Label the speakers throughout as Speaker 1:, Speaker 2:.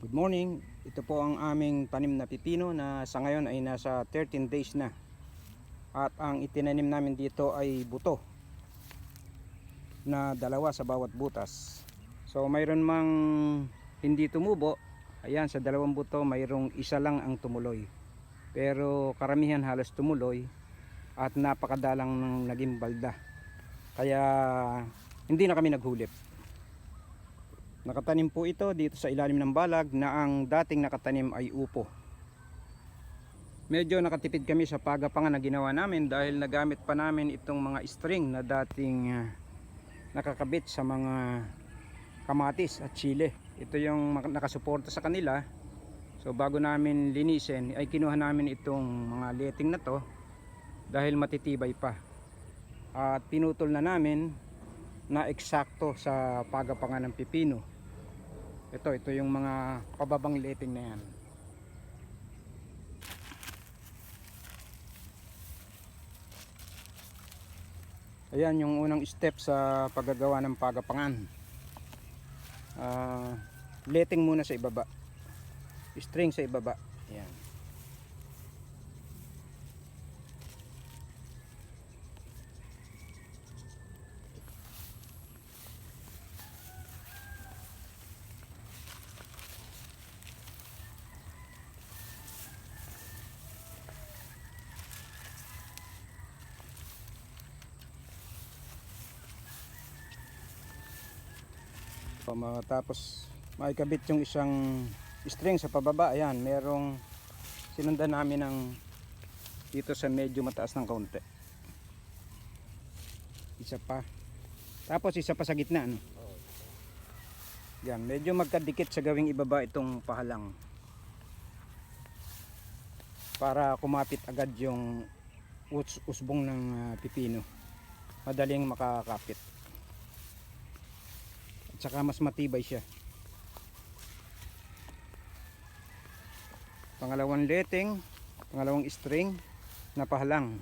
Speaker 1: Good morning. Ito po ang aming tanim na pipino na sa ngayon ay nasa 13 days na. At ang itinanim namin dito ay buto na dalawa sa bawat butas. So mayroon mang hindi tumubo. Ayan sa dalawang buto mayroong isa lang ang tumuloy. Pero karamihan halos tumuloy at napakadalang ng naging balda. Kaya hindi na kami naghulip. Nakatanim po ito dito sa ilalim ng balag na ang dating nakatanim ay upo. Medyo nakatipid kami sa pagapangan na ginawa namin dahil nagamit pa namin itong mga string na dating ah, nakakabit sa mga kamatis at chile. Ito yung nakasuporta sa kanila. So bago namin linisin ay kinuha namin itong mga letting na to dahil matitibay pa. At pinutol na namin na eksakto sa pagapangan ng pipino. Ito, ito yung mga pababang letting na yan. Ayan yung unang step sa paggagawa ng pagapangan. Ah, letting muna sa ibaba. String sa ibaba. Ayan. So, matapos maikabit yung isang string sa pababa, ayan, merong sinundan namin ng dito sa medyo mataas ng kaunti. Isa pa. Tapos isa pa sa gitna, ano? Yan, medyo magkadikit sa gawing ibaba itong pahalang. Para kumapit agad yung us- usbong ng ah, pipino. Madaling makakapit. At saka mas matibay siya. Pangalawang letting, pangalawang string na pahalang.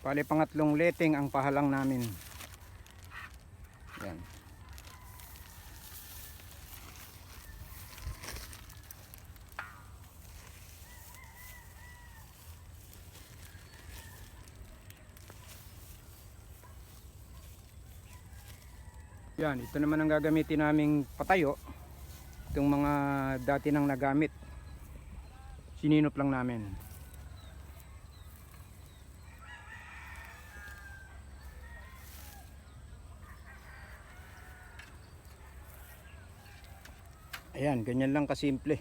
Speaker 1: Pali pangatlong letting ang pahalang namin. Yan. Yan, ito naman ang gagamitin naming patayo. Itong mga dati nang nagamit. Sininop lang namin. Ayan, ganyan lang kasimple.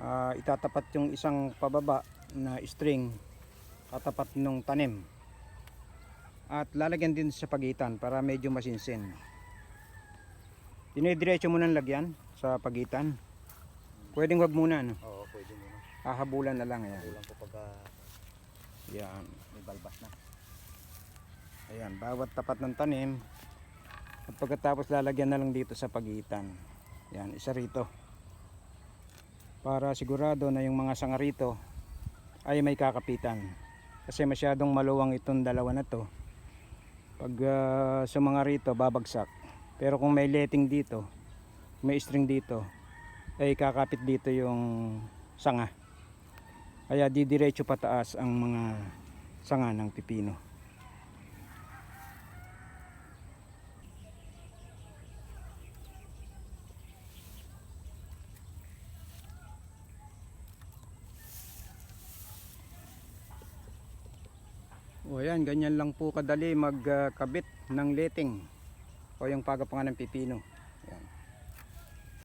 Speaker 1: Ah, itatapat yung isang pababa na string tatapat nung tanim at lalagyan din sa pagitan para medyo masinsin. Dinidiretso mo ng lagyan sa pagitan. Pwedeng wag muna no?
Speaker 2: Oo, pwede muna.
Speaker 1: hahabulan na lang ayan.
Speaker 2: Kulang ko pagka
Speaker 1: yan
Speaker 2: may balbas na.
Speaker 1: ayan bawat tapat ng tanim. At pagkatapos lalagyan na lang dito sa pagitan. Yan isa rito. Para sigurado na yung mga sanga rito ay may kakapitan. Kasi masyadong maluwang itong dalawa na to pag ah, sa mga rito babagsak. Pero kung may letting dito may string dito ay kakapit dito yung sanga. Kaya didiretso pataas ang mga sanga ng pipino O yan, ganyan lang po kadali magkabit ng letting o yung pagapangan ng pipino.